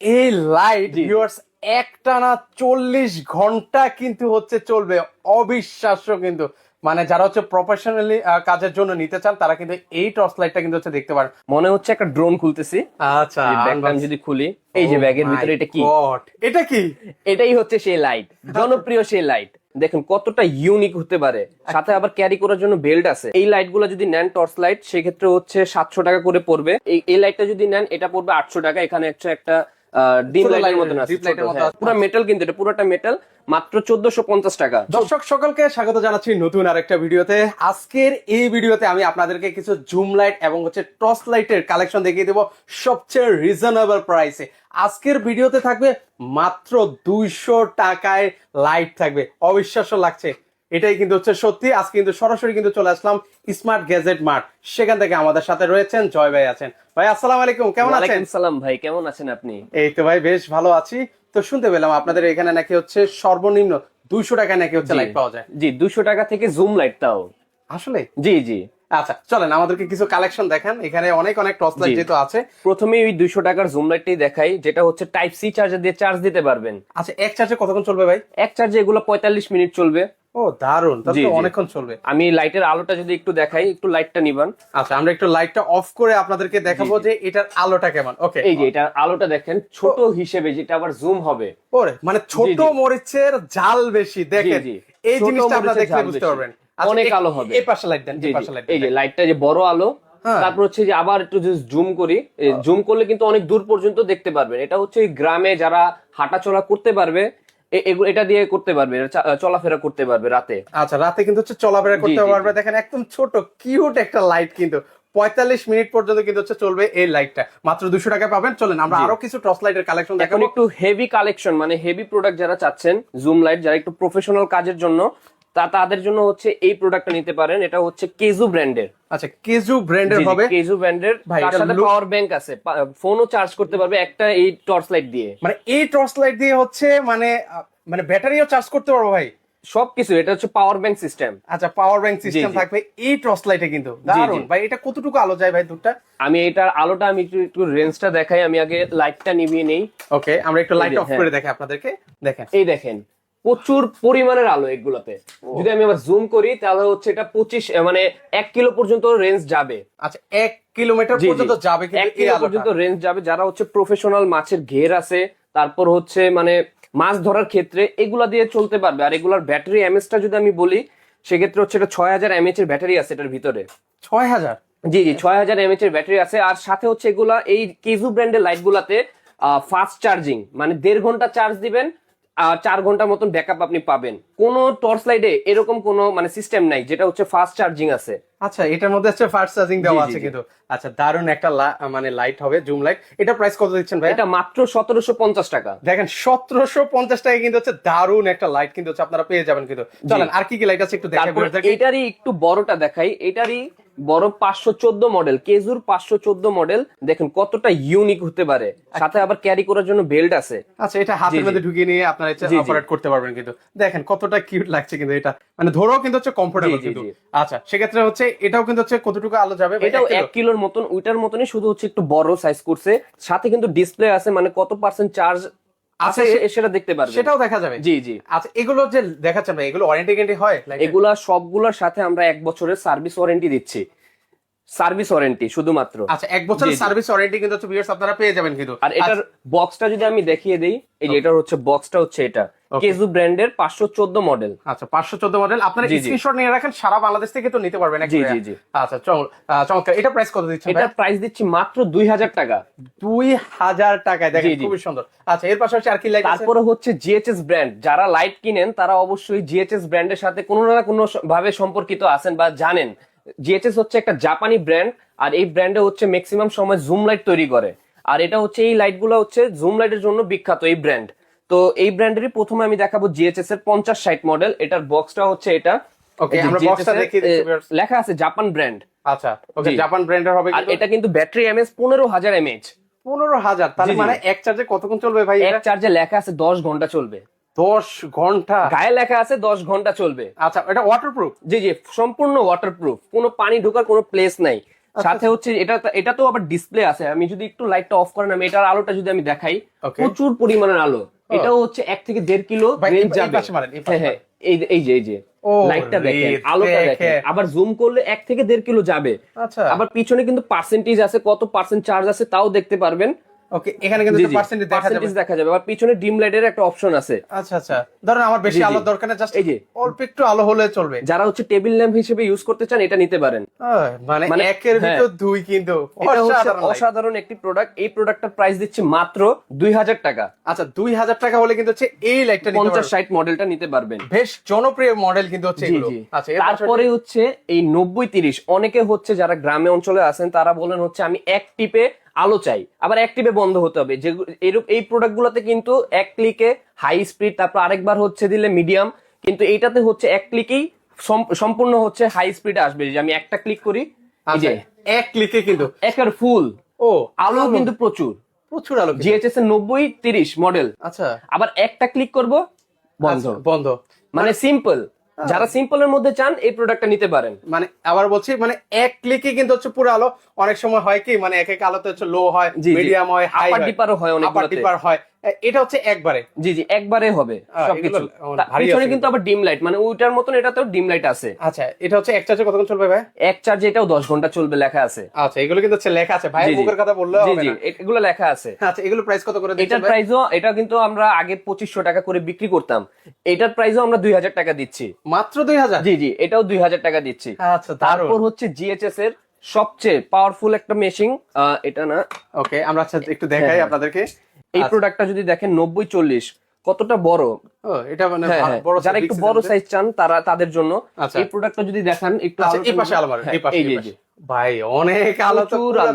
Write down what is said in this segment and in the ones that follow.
এই light. Viewers একটানা চল্লিশ ঘণ্টা কিন্তু হচ্ছে চলবে। অবিশ্বাস্য কিন্তু। মানে যারা হচ্ছে প্রফেশনালি কাজের জন্য নিতে চান তারা কিন্তু এই টর্চ লাইটটা কিন্তু হচ্ছে দেখতে পারেন। মনে হচ্ছে একটা ড্রোন খুলতেছি। আচ্ছা ব্যাগটা আমি যদি খুলি এই যে ব্যাগের ভিতরে এটা কি? এটা কি? এটাই হচ্ছে সেই লাইট জনপ্রিয় সেই লাইট দেখুন কতটা ইউনিক হতে পারে। সাথে আবার ক্যারি করার জন্য বেল্ট আছে। এই লাইটগুলো যদি নেন টর্চ লাইট সেক্ষেত্রে হচ্ছে সাতশো টাকা করে পড়বে। এই এই লাইটটা যদি নেন এটা পড়বে আটশো টাকা। এখানে হচ্ছে একটা ডিম ছোট লাইটের মতন আছে deep light এর মতো আছে। পুরো মেটাল কিন্তু এটা পুরোটা মেটাল মাত্র চোদ্দশো পঞ্চাশ টাকা। দর্শক সকলকে স্বাগত জানাচ্ছি নতুন আরেকটা ভিডিওতে। আজকের এই ভিডিওতে আমি আপনাদেরকে কিছু জুম লাইট এবং হচ্ছে টর্চ লাইটের কালেকশন দেখিয়ে দেবো সবচেয়ে রিজনেবল প্রাইসে আজকের ভিডিওতে থাকবে মাত্র দুইশো টাকায় লাইট থাকবে। অবিশ্বাস্য লাগছে। এটাই কিন্তু হচ্ছে সত্যি। আজকে কিন্তু সরাসরি কিন্তু চলে আসলাম স্মার্ট গ্যাজেট মার্ট সেখান থেকে আমাদের সাথে রয়েছেন জয় ভাই আছেন। ভাই আসসালাম আলাইকুম কেমন আছেন? সালাম ভাই কেমন আছেন আপনি? এই তো ভাই বেশ ভালো আছি। তো শুনতে পেলাম আপনাদের এখানে নাকি হচ্ছে সর্বনিম্ন দুইশো টাকায় নাকি হচ্ছে লাইট পাওয়া যায়। জি দুশো টাকা থেকে জুম লাইট তাও। আসলে? জি জি। আচ্ছা চলেন আমাদেরকে কিছু কালেকশন দেখান। এখানে অনেক অনেক টর্চ লাইট। যেহেতু আছে। প্রথমে ওই দুইশো টাকার জুম লাইটটাই দেখাই যেটা হচ্ছে টাইপ সি চার্জার দিয়ে চার্জ দিতে পারবেন। আচ্ছা এক চার্জে কতক্ষণ চলবে ভাই? এক চার্জে এগুলো পঁয়তাল্লিশ মিনিট চলবে। ও দারুণ তাহলে। অনেকক্ষণ চলবে। আমি লাইটের আলোটা যদি একটু দেখাই একটু লাইটটা নিবান। আচ্ছা আমরা একটু লাইটটা অফ করে আপনাদেরকে দেখাবো। যে এটার আলোটা কেমন। ওকে এই যে এটা আলোটা দেখেন ছোট হিসেবে যেটা আবার জুম হবে। ওরে মানে ছোট মরিচের জাল বেশি দেখেন। এই জিনিসটা আপনারা দেখলে বুঝতে পারবেন। আচ্ছা, অনেক আলো হবে। এই পাশে লাইট দেন এই পাশে লাইট এই যে লাইটটা যে বড় আলো হ্যাঁ। তারপর হচ্ছে যে আবার একটু যদি জুম করি জুম করলে কিন্তু অনেক দূর পর্যন্ত দেখতে পারবেন। এটা হচ্ছে গ্রামে যারা হাঁটাচলা করতে পারবে এটা দিয়ে করতে পারবে চলাফেরা করতে পারবে রাতে। আচ্ছা রাতে কিন্তু হচ্ছে চলাফেরা করতে পারবে। দেখেন একদম ছোট কিউট একটা লাইট কিন্তু। পঁয়তাল্লিশ মিনিট পর্যন্ত কিন্তু হচ্ছে চলবে এই লাইটটা মাত্র দুশো টাকা পাবেন। চলেন আমরা আরও কিছু টর্চ লাইটের কালেকশন দেখেন একটু হেভি কালেকশন মানে হেভি প্রোডাক্ট যারা চাচ্ছেন জুম লাইট যারা একটু প্রফেশনাল কাজের জন্য তা তাদের জন্য হচ্ছে এই প্রোডাক্টটা নিতে পারেন। এটা হচ্ছে কেজু ব্র্যান্ডের আচ্ছা কেজু ব্র্যান্ডের হবে? কেজু ব্র্যান্ডের তার সাথে পাওয়ার ব্যাংক আছে। ফোনও চার্জ করতে পারবে একটা এই টর্চ লাইট দিয়ে। মানে এই টর্চ লাইট দিয়ে হচ্ছে মানে মানে ব্যাটারিও চার্জ করতে পারব ভাই? সবকিছু এটা হচ্ছে পাওয়ার ব্যাংক সিস্টেম আচ্ছা পাওয়ার ব্যাংক সিস্টেম। থাকবে এই টর্চ লাইটে কিন্তু। দারুণ ভাই এটা কতটুকু আলো যায় ভাই দুধটা? আমি এটার আলোটা আমি একটু একটু রেঞ্জটা দেখাই আমি আগে লাইটটা নিভিয়ে নেই। ওকে আমরা একটু লাইট অফ হ্যাঁ। করে দেখাই আপনাদেরকে। দেখেন। এই দেখেন। প্রচুর পরিমাণের আলো এগুলোতে। যদি আমি আবার জুম করি তাহলে হচ্ছে এটা পঁচিশ মানে এক কিলো পর্যন্ত রেঞ্জ যাবে। আচ্ছা এক কিলোমিটার। পর্যন্ত যাবে এক কিলো পর্যন্ত রেঞ্জ যাবে। যারা হচ্ছে প্রফেশনাল মাছের ঘের আছে তারপর হচ্ছে মানে মাছ ধরার ক্ষেত্রে এগুলা দিয়ে চলতে পারবে। আর এগুলার ব্যাটারি এমএসটা যদি আমি বলি সেক্ষেত্রে হচ্ছে এটা ছয় হাজার এমএচ এর ব্যাটারি আছে এটার ভিতরে। ছয় হাজার? জি জি ছয় হাজার এমএচ এর ব্যাটারি আছে। আর সাথে হচ্ছে এগুলা এই কেজু ব্র্যান্ডের লাইট গুলাতে ফাস্ট চার্জিং মানে দেড় ঘণ্টা চার্জ দিবেন। চার ঘণ্টার মতন ব্যাকআপ আপনি পাবেন। কোনো টর্চ লাইটে এরকম কোনো মানে সিস্টেম নাই, যেটা হচ্ছে ফাস্ট চার্জিং আছে। আচ্ছা এটার মধ্যে হচ্ছে ফাস্ট চার্জিং দেওয়া আছে কিন্তু। আচ্ছা দারুণ একটা মানে লাইট হবে জুম লাইট এটা প্রাইস কত দিচ্ছেন ভাই এটা মাত্র সতেরোশো পঞ্চাশ টাকা। দেখেন সতেরোশো পঞ্চাশ টাকা কিন্তু হচ্ছে দারুণ একটা লাইট কিন্তু হচ্ছে আপনারা পেয়ে যাবেন কিন্তু। চলেন আর কি কি লাইট আছে একটু দেখে তারপর এটারই একটু বড়টা দেখাই। এটারই বড় পাঁচশো চোদ্দ মডেল কেজুর পাঁচশো চোদ্দ মডেল দেখেন কতটা ইউনিক হতে পারে। সাথে আবার ক্যারি করার জন্য বেল্ট আছে। আচ্ছা এটা হাতের। মধ্যে ঢুকিয়ে নিয়ে আপনারা জি। অপারেট করতে পারবেন কিন্তু। দেখেন কতটা কিউট লাগছে কিন্তু এটা। মানে ধরো কিন্তু হচ্ছে কমফোর্টেবল কিন্তু। আচ্ছা সেক্ষেত্রে হচ্ছে এটাও কিন্তু হচ্ছে কতটুকু আলো যাবে? এটাও এক কিলোর মতন ওইটার মতনই শুধু হচ্ছে একটু বড় সাইজ করছে। সাথে কিন্তু ডিসপ্লে আছে মানে কত পার্সেন্ট চার্জ আছে আচ্ছা, সেটা দেখতে পারবে সেটাও দেখা যাবে। জি জি। আচ্ছা এগুলো যে দেখাচ্ছেন ভাই এগুলো ওয়ারেন্টি গ্যারান্টি হয় এগুলা সবগুলোর সাথে আমরা এক বছরের সার্ভিস ওয়ারেন্টি দিচ্ছি। সার্ভিস ওয়ারেন্টি শুধুমাত্র। আচ্ছা এক বছরের। সার্ভিস ওয়ারেন্টি কিন্তু হচ্ছে viewers আপনারা পেয়ে যাবেন কিন্তু। আর এটার বক্সটা যদি আমি দেখিয়ে দিই এই যে এটার হচ্ছে বক্সটা হচ্ছে এটা. কেজু ব্র্যান্ডের পাঁচশো চোদ্দ মডেল। আচ্ছা পাঁচশো চোদ্দ মডেল। আপনারা। স্ক্রিনশট নিয়ে রাখেন সারা বাংলাদেশ থেকে তো নিতে পারবেন জি, জি, জি। আচ্ছা চমৎকার। এটা প্রাইস কত দিচ্ছেন এটার প্রাইস দিচ্ছি মাত্র দুই হাজার টাকা। দুই হাজার টাকায়। দেখেন। খুবই সুন্দর। আচ্ছা এর পাশাপাশি আর কি লাইট আছে? তারপরে হচ্ছে জিএচএস ব্র্যান্ড যারা লাইট কিনেন তারা অবশ্যই জিএচএস ব্র্যান্ডের সাথে কোনো না কোনো ভাবে সম্পর্কিত আছেন বা জানেন। জিএচএস হচ্ছে একটা জাপানি ব্র্যান্ড আর এই ব্র্যান্ডে হচ্ছে ম্যাক্সিমাম সময় জুম লাইট তৈরি করে। আর এটা হচ্ছে এই লাইটগুলো হচ্ছে জুম লাইটের জন্য বিখ্যাত এই ব্র্যান্ড তো এই ব্র্যান্ডেরই প্রথমে আমি দেখাবো জিএচএস এর পঞ্চাশ ষাট মডেল এটার বক্সটা হচ্ছে এটা। লেখা আছে জাপান ব্র্যান্ড আচ্ছা ওকে জাপান ব্র্যান্ডের হবে আর এটা কিন্তু ব্যাটারি এমএচ পনেরো হাজার এমএচ পনেরো হাজার জি। মানে এক চার্জে কতক্ষণ চলবে ভাই এক চার্জে লেখা আছে দশ ঘণ্টা চলবে। দশ ঘণ্টা? গায়ে লেখা আছে দশ ঘণ্টা চলবে। আচ্ছা এটা ওয়াটারপ্রুফ জি জি সম্পূর্ণ ওয়াটারপ্রুফ কোনো পানি ঢোকার কোনো প্লেস নাই। সাথে হচ্ছে এটা এটা তো আবার ডিসপ্লে আছে। আমি যদি একটু লাইটটা অফ করেন আমি এটার আলোটা যদি আমি দেখাই প্রচুর পরিমাণের আলো। এটাও হচ্ছে এক থেকে দেড় কিলো রেঞ্জ যাবে। এই হ্যাঁ হ্যাঁ এই যে- এই যে এই যে। ও, লাইটটা দেখেন রে, আলোটা দেখেন। দেখেন। আবার জুম করলে এক থেকে দেড় কিলো যাবে। আচ্ছা। আবার পিছনে কিন্তু পার্সেন্টেজ আছে কত পার্সেন্ট চার্জ আছে তাও দেখতে পারবেন। ওকে এখানে কিন্তু পার্সেন্টেজ দেখা যাবে। দেখা যাবে। আবার পিছনে ডিম লাইটের একটা অপশন আছে। আচ্ছা আচ্ছা। ধরেন আমার বেশি। আলো দরকার না জাস্ট এই যে। অল্প একটু আলো হলে চলবে। যারা হচ্ছে টেবিল ল্যাম্প হিসেবে ইউজ করতে চান এটা নিতে পারেন। মানে মানে, একের হ্যাঁ। ভিতর দুই কিন্তু অসাধারণ একটি প্রোডাক্ট এই প্রোডাক্টটার প্রাইস দিচ্ছে মাত্র দুই হাজার টাকা। আচ্ছা দুই হাজার টাকা হলে কিন্তু হচ্ছে এই লাইটটা নিতে পঞ্চাশ পারবেন। ষাট মডেলটা নিতে পারবেন। বেশ জনপ্রিয় মডেল কিন্তু হচ্ছে এগুলো। আচ্ছা তারপরে হচ্ছে এই নব্বই তিরিশ। অনেকে হচ্ছে যারা গ্রামে অঞ্চলে আছেন তারা বলেন হচ্ছে আমি এক টিপে আলো চাই। আবার এক টিপে বন্ধ হতে হবে। যে এরূপ এই প্রোডাক্ট গুলোতে কিন্তু এক ক্লিকে হাই স্পিড তারপর আরেকবার হচ্ছে দিলে মিডিয়াম কিন্তু এইটাতে হচ্ছে এক ক্লিকেই সম্পূর্ণ হচ্ছে হাই স্পিড আসবে। যে আমি একটা ক্লিক করি আচ্ছা যে এক ক্লিকে কিন্তু একের ফুল ও আলো কিন্তু প্রচুর। প্রচুর আলো। জিএচএস এর নব্বই তিরিশ মডেল আচ্ছা। আবার একটা ক্লিক করব বন্ধ। আচ্ছা, বন্ধ। মানে সিম্পল যারা সিম্পলের মধ্যে চান এই প্রোডাক্টটা নিতে পারেন। মানে আবার বলছি মানে এক ক্লিকে কিন্তু হচ্ছে পুরো আলো। অনেক সময় হয় কি মানে এক এক আলোতে হচ্ছে লো হয়। মিডিয়াম হয় হাই ডিপারও হয়। আপার ডিপার হয়। এটা হচ্ছে একবারে। জি জি একবারে হবে সবকিছু। পিছনে কিন্তু আবার ডিম লাইট মানে ওইটার মতন এটাতেও ডিম লাইট আছে। আচ্ছা এটা হচ্ছে এক চার্জে কতক্ষণ চলবে ভাই? এক চার্জ এটাও দশ ঘণ্টা চলবে লেখা আছে। আচ্ছা এগুলো কিন্তু হচ্ছে লেখা আছে। ভাই। মুখের কথা বললেও হবে জি না। এগুলো লেখা আছে। আচ্ছা এগুলো প্রাইস কত করে এটার প্রাইসও এটা কিন্তু আমরা আগে পঁচিশশো টাকা করে বিক্রি করতাম। এটার প্রাইসও আমরা দুই হাজার টাকা দিচ্ছি। মাত্র দুই হাজার? জি জি এটাও দুই হাজার টাকা দিচ্ছি। আচ্ছা তারপর হচ্ছে জিএচএস এর সবচেয়ে পাওয়ারফুল একটা মেশিন এটা না ওকে আমরা আচ্ছা একটু দেখাই হ্যাঁ। আপনাদেরকে। এই আচ্ছা। প্রোডাক্টটা যদি দেখেন নব্বই চল্লিশ কতটা বড় এটা মানে হ্যাঁ, ভালো- হ্যাঁ। বড় যারা একটু বড় সাইজ চান তারা তাদের জন্য আচ্ছা। এই প্রোডাক্টটা যদি দেখান একটু আচ্ছা এই পাশে আলমারি হ্যাঁ, এই পাশে। ভাই অনেক আলো।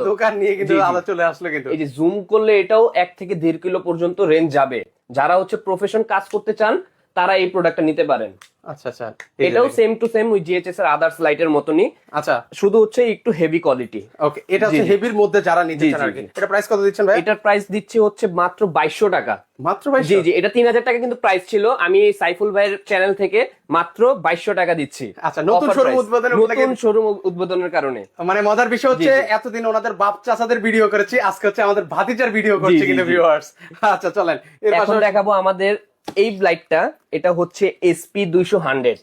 দোকান নিয়ে কিন্তু। আলো চলে আসলো কিন্তু এই যে জুম করলে এটাও এক থেকে দেড় কিলো পর্যন্ত রেঞ্জ যাবে যারা হচ্ছে প্রফেশন কাজ করতে চান তারা এই প্রোডাক্টটা নিতে পারেন। আচ্ছা আচ্ছা এটাও সেম টু সেম ওই জিএচএস এর আদার্স লাইটের মতনই। আচ্ছা। শুধু হচ্ছে একটু হেভি কোয়ালিটি ওকে এটা হচ্ছে। হেভির মধ্যে যারা নিতে চান জি, আর কি। এটা প্রাইস কত দিচ্ছেন ভাই? এটার প্রাইস দিচ্ছি হচ্ছে মাত্র বাইশশো টাকা। মাত্র ভাই জি জি এটা তিন হাজার টাকা কিন্তু প্রাইস ছিল। আমি এই সাইফুল ভাইয়ের চ্যানেল থেকে মাত্র বাইশশো টাকা দিচ্ছি। আচ্ছা, নতুন price। উদ্বোধনের নতুন শোরুম উদ্বোধনের কারণে। মানে মজার বিষয় হচ্ছে। এতদিন ওনাদের বাপ চাচাদের ভিডিও করেছি আজকে হচ্ছে আমাদের ভাতিজার ভিডিও করছি কিন্তু ভিউয়ার্স আচ্ছা চলেন। এর পাশাপাশি দেখাবো আমাদের এই লাইটটা এটা হচ্ছে এসপি দুইশো হান্ড্রেড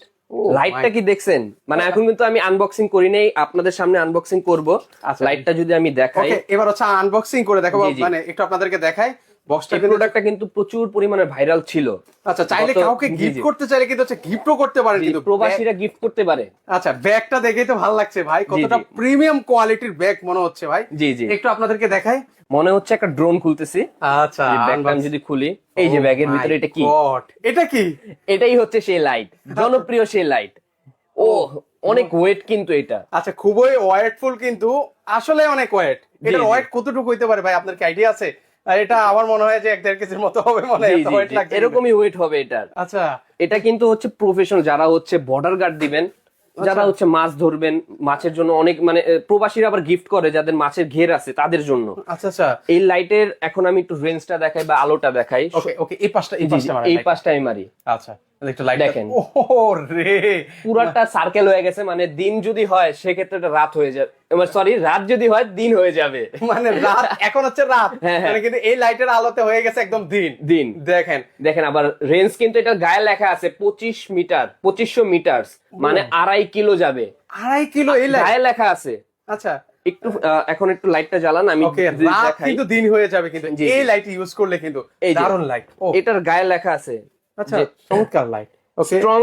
লাইটটা কি দেখছেন? মানে এখন কিন্তু আমি আনবক্সিং করি নাই আপনাদের সামনে আনবক্সিং করব। আচ্ছা। লাইটটা যদি আমি দেখাই। এবার হচ্ছে আনবক্সিং করে দেখাবো। মানে একটু আপনাদেরকে দেখাই। বক্সটা প্রোডাক্টটা কিন্তু প্রচুর পরিমাণে ভাইরাল ছিল। আচ্ছা চাইলে কাউকে গিফট করতে চাইলে কিন্তু হচ্ছে গিফটও করতে পারেন জি, কিন্তু প্রবাসীরা গিফট করতে পারে। আচ্ছা ব্যাগটা দেখেই তো ভালো লাগছে ভাই। কতটা প্রিমিয়াম কোয়ালিটির ব্যাগ মনে হচ্ছে ভাই। জি জি। একটু আপনাদেরকে দেখাই। মনে হচ্ছে একটা ড্রোন খুলতেছি। আচ্ছা ব্যাগটা আমি যদি খুলি এই যে Oh ব্যাগের ভিতরে এটা কি? এটা কি? এটাই হচ্ছে সেই লাইট জনপ্রিয় সেই লাইট ও অনেক ওয়েট কিন্তু এটা। আচ্ছা খুবই ওয়েটফুল কিন্তু। আসলে অনেক ওয়েট এটার ওয়েট কতটুকু হইতে পারে ভাই? আপনার কি আইডিয়া আছে? আর এটা আমার মনে হয় যে এক দেড় কেজির মতো হবে মনে হয়। এরকমই ওয়েট হবে এটার। আচ্ছা। এটা কিন্তু হচ্ছে প্রফেশনাল যারা হচ্ছে বর্ডার গার্ড দিবেন যারা হচ্ছে মাছ ধরবেন মাছের জন্য অনেক মানে প্রবাসীরা আবার গিফট করে যাদের মাছের ঘের আছে তাদের জন্য। আচ্ছা আচ্ছা। এই লাইটের এখন আমি একটু রেঞ্জটা দেখাই বা আলোটা দেখাই। ওকে ওকে এই পাশটা এই পাশটা এই পাশটা আমি মারি। আচ্ছা। দেখেন। পুরাটা সার্কেল হয়ে গেছে মানে দিন যদি হয় সেক্ষেত্রে এটা রাত হয়ে যাবে। সরি রাত যদি হয় দিন হয়ে যাবে। মানে রাত এখন হচ্ছে রাত। হ্যাঁ, হ্যাঁ। মানে কিন্তু এই লাইটের আলোতে হয়ে গেছে একদম দিন। দিন। দেখেন। দেখেন আবার রেঞ্জ কিন্তু এটার গায়ে লেখা আছে পঁচিশ মিটার পঁচিশশো মিটার মানে আড়াই কিলো যাবে। আড়াই কিলো এই গায়ে লেখা আছে। আচ্ছা। একটু এখন একটু লাইটটা জ্বালান আমি। কিন্তু দিন হয়ে যাবে কিন্তু। এই লাইট ইউজ করলে কিন্তু এই যে, দারুণ লাইট এটার গায়ে লেখা আছে আচ্ছা চমৎকার light strong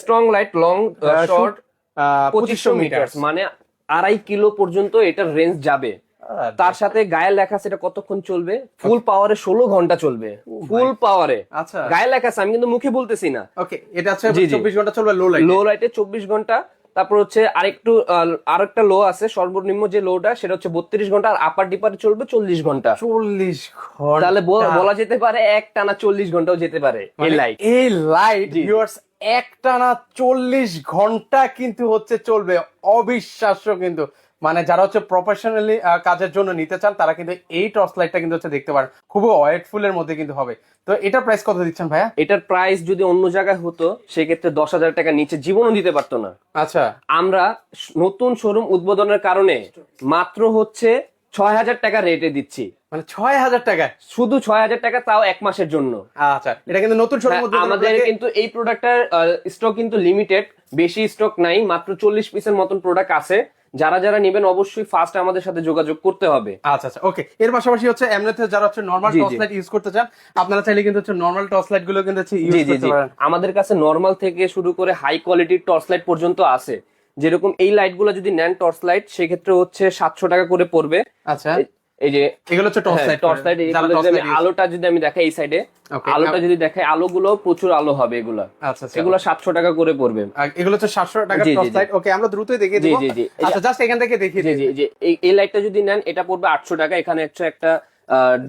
strong light long short পঁচিশশো মিটার মানে আড়াই কিলো পর্যন্ত এটার রেঞ্জ যাবে। তার সাথে গায়ে লেখা সেটা কতক্ষণ চলবে? ফুল পাওয়ারে ষোলো ঘণ্টা চলবে। ফুল পাওয়ারে আচ্ছা। গায়ে লেখা আছে আমি কিন্তু মুখে বলতেছি না। ওকে এটা জি। চব্বিশ ঘণ্টা চলবে লো লাইট লো লাইটে চব্বিশ ঘণ্টা তারপর হচ্ছে আরেকটু আর আরেকটা লো আছে সর্বনিম্ন যে লোটা সেটা হচ্ছে বত্রিশ ঘণ্টা আর আপার ডিপারে চলবে চল্লিশ ঘণ্টা। চল্লিশ ঘণ্টা। তাহলে বলা যেতে পারে এক টানা চল্লিশ ঘন্টাও যেতে পারে এই মানে লাইট এই লাইট এক টানা একটানা চল্লিশ ঘণ্টা কিন্তু হচ্ছে চলবে। অবিশ্বাস্য কিন্তু। মানে যারা হচ্ছে প্রফেশনালি কাজের জন্য নিতে চান তারা কিন্তু এই টর্চ লাইটটা কিন্তু হচ্ছে দেখতে পারেন। খুবই ওয়েটফুলের মধ্যে কিন্তু হবে। তো এটা প্রাইস কত দিচ্ছেন ভাইয়া? এটার প্রাইস যদি অন্য জায়গায় হতো সেক্ষেত্রে দশ হাজার টাকা নিচে জীবনও দিতে পারতো না। আচ্ছা। আমরা নতুন শোরুম উদ্বোধনের কারণে মাত্র হচ্ছে ছয় হাজার টাকা রেটে দিচ্ছি। মানে ছয় হাজার টাকায় শুধু ছয় হাজার টাকা তাও এক মাসের জন্য। আচ্ছা এটা কিন্তু নতুন শোরুম হ্যাঁ, আমাদের কিন্তু এই প্রোডাক্টটার স্টক কিন্তু লিমিটেড বেশি স্টক নাই মাত্র চল্লিশ পিসের মতন প্রোডাক্ট আছে। যারা যারা নেবেন অবশ্যই ফার্স্ট আমাদের সাথে যোগাযোগ করতে হবে। আচ্ছা আচ্ছা ওকে এর পাশাপাশি হচ্ছে এমনিতে যারা হচ্ছে নর্মাল। টর্চ লাইট ইউজ করতে চান আপনারা চাইলে কিন্তু হচ্ছে নর্মাল টর্চ লাইটগুলো কিন্তু হচ্ছে ইউজ করতে পারেন। আমাদের কাছে নর্মাল থেকে শুরু করে হাই কোয়ালিটির টর্চ লাইট পর্যন্ত আছে। যেরকম এই লাইটগুলো যদি নেন টর্চ লাইট সেক্ষেত্রে হচ্ছে সাতশো টাকা করে পড়বে। আচ্ছা। এই- যে এগুলো হচ্ছে torch light torch light torch light আলোটা যদি আমি দেখাই এই সাইডে আলোটা যদি দেখাই আলোগুলো প্রচুর আলো হবে এগুলা। আচ্ছা আচ্ছা। এগুলো সাতশো টাকা করে পড়বে। এগুলো হচ্ছে সাতশো টাকা জি, জি, টর্চ লাইট। ওকে আমরা দ্রুতই দেখিয়ে দিব। আচ্ছা জাস্ট এখান থেকে দেখিয়ে দিই। জি জি। এই এই লাইটটা যদি নেন এটা পড়বে আটশো টাকা। এখানে হচ্ছে একটা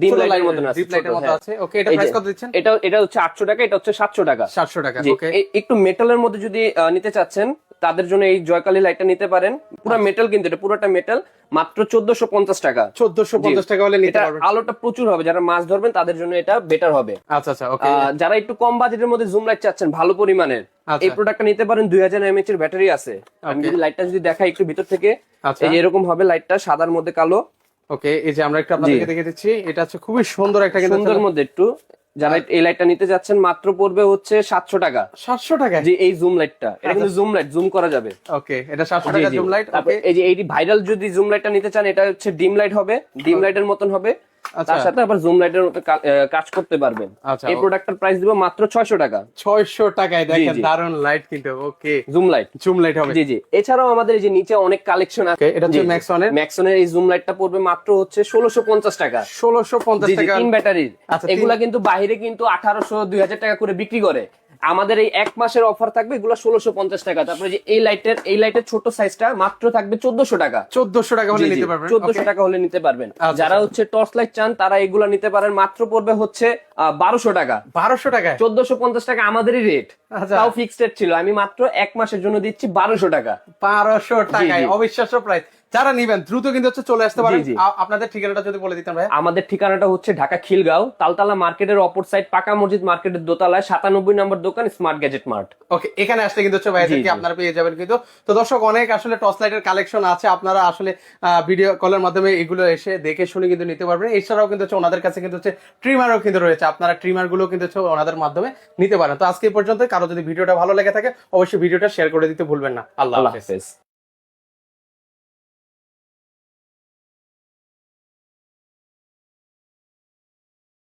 ডিম লাইটের মতন আছে ডিপ লাইটের মতো হ্যাঁ। আছে। ওকে এটা প্রাইস কত দিচ্ছেন? এটা এটা হচ্ছে আটশো টাকা এটা হচ্ছে সাতশো টাকা। সাতশো টাকা ওকে একটু মেটালের মধ্যে যদি নিতে চাচ্ছেন তাদের জন্য এই জয়কালী লাইটটা নিতে পারেন। পুরো আচ্ছা। মেটাল কিন্তু এটা পুরোটা মেটাল মাত্র চোদ্দশো পঞ্চাশ টাকা। চোদ্দশো পঞ্চাশ টাকা হলে নিতে পারবেন। আলোটা প্রচুর হবে যারা মাছ ধরবেন তাদের জন্য এটা বেটার হবে। আচ্ছা আচ্ছা ওকে যারা একটু কম বাজেটের মধ্যে জুম লাইট চাচ্ছেন ভালো পরিমাণের আচ্ছা। এই প্রোডাক্টটা নিতে পারেন দুই হাজার এমএচ এর ব্যাটারি আছে। আমি যদি লাইটটা যদি দেখাই একটু ভিতর থেকে আচ্ছা। এই যে এরকম হবে লাইটটা সাদার মধ্যে কালো। ওকে এই যে আমরা একটু আপনাদেরকে। দেখে দিচ্ছি এটা হচ্ছে খুবই সুন্দর একটা কিন্তু সুন্দর মধ্যে একটু যারা এই লাইটটা নিতে যাচ্ছেন মাত্র পড়বে হচ্ছে সাতশো টাকা। সাতশো টাকা জি এই জুম লাইটটা এটা কিন্তু জুম লাইট জুম করা যাবে। ওকে এটা সাতশো টাকা জুম লাইট এই যে এই ভাইরাল যদি জুম লাইটটা নিতে চান এটা হচ্ছে ডিম লাইট হবে। ডিম লাইটের মতন হবে। আচ্ছা। তার সাথে আবার জুম লাইটের মতো কাজ করতে পারবেন। আচ্ছা, এই প্রোডাক্টটার প্রাইস দিব মাত্র ছয়শো টাকা। ছয়শো টাকায় দেখেন দারুণ লাইট কিন্তু okay zoom light zoom light হবে। জি জি। এছাড়াও আমাদের এই যে নিচে অনেক কালেকশন আছে। এটা হচ্ছে Maxon-এর? ম্যাক্সনের এই জুম লাইটটা পড়বে মাত্র হচ্ছে ষোলোশো পঞ্চাশ টাকা। ষোলোশো পঞ্চাশ জি, জি, টাকা। তিন ব্যাটারির আচ্ছা, এগুলা কিন্তু বাইরে কিন্তু আঠারোশো দুই হাজার টাকা করে বিক্রি করে। আমাদের এই এক মাসের অফার থাকবে এগুলো ষোলোশো পঞ্চাশ টাকা। তারপরে যে এই লাইটের এই লাইটের ছোট সাইজটা মাত্র থাকবে চোদ্দশো টাকা। চোদ্দশো টাকা হলে নিতে পারবেন? চোদ্দশো টাকা হলে নিতে পারবেন। যারা। হচ্ছে টর্চ লাইট চান তারা এগুলা নিতে পারেন মাত্র পড়বে হচ্ছে বারোশো টাকা। বারোশো টাকা চোদ্দশো পঞ্চাশ টাকা আমাদেরই রেট আচ্ছা। তাও ফিক্সড ছিল। আমি মাত্র এক মাসের জন্য দিচ্ছি বারোশো টাকা। বারোশো টাকায়। অবিশ্বাস্য প্রাইস যারা নিবেন দ্রুত কিন্তু হচ্ছে চলে আসতে পারেন। আপনাদের ঠিকানাটা যদি বলে দিতাম ভাই আমাদের ঠিকানাটা হচ্ছে ঢাকা খিলগাঁও তালতলা মার্কেটের অপর সাইড পাকা মসজিদ মার্কেটের দোতলায় সাতানব্বই নম্বর দোকান স্মার্ট গ্যাজেট মার্ট ওকে এখানে আসলে কিন্তু হচ্ছে জি। আপনারা পেয়ে যাবেন কিন্তু। তো দর্শক অনেক আসলে টর্চ লাইটের কালেকশন আছে। আপনারা আসলে ভিডিও কলের মাধ্যমে এগুলো এসে দেখে শুনে কিন্তু নিতে পারবেন। এছাড়াও কিন্তু হচ্ছে ওনাদের কাছে কিন্তু হচ্ছে ট্রিমারও কিন্তু রয়েছে। আপনারা ট্রিমারগুলো কিন্তু হচ্ছে ওনাদের মাধ্যমে নিতে পারেন। তো আজকে পর্যন্ত কারও যদি ভিডিওটা ভালো লেগে থাকে অবশ্যই ভিডিওটা শেয়ার করে দিতে ভুলবেন না। আল্লাহ হাফেজ।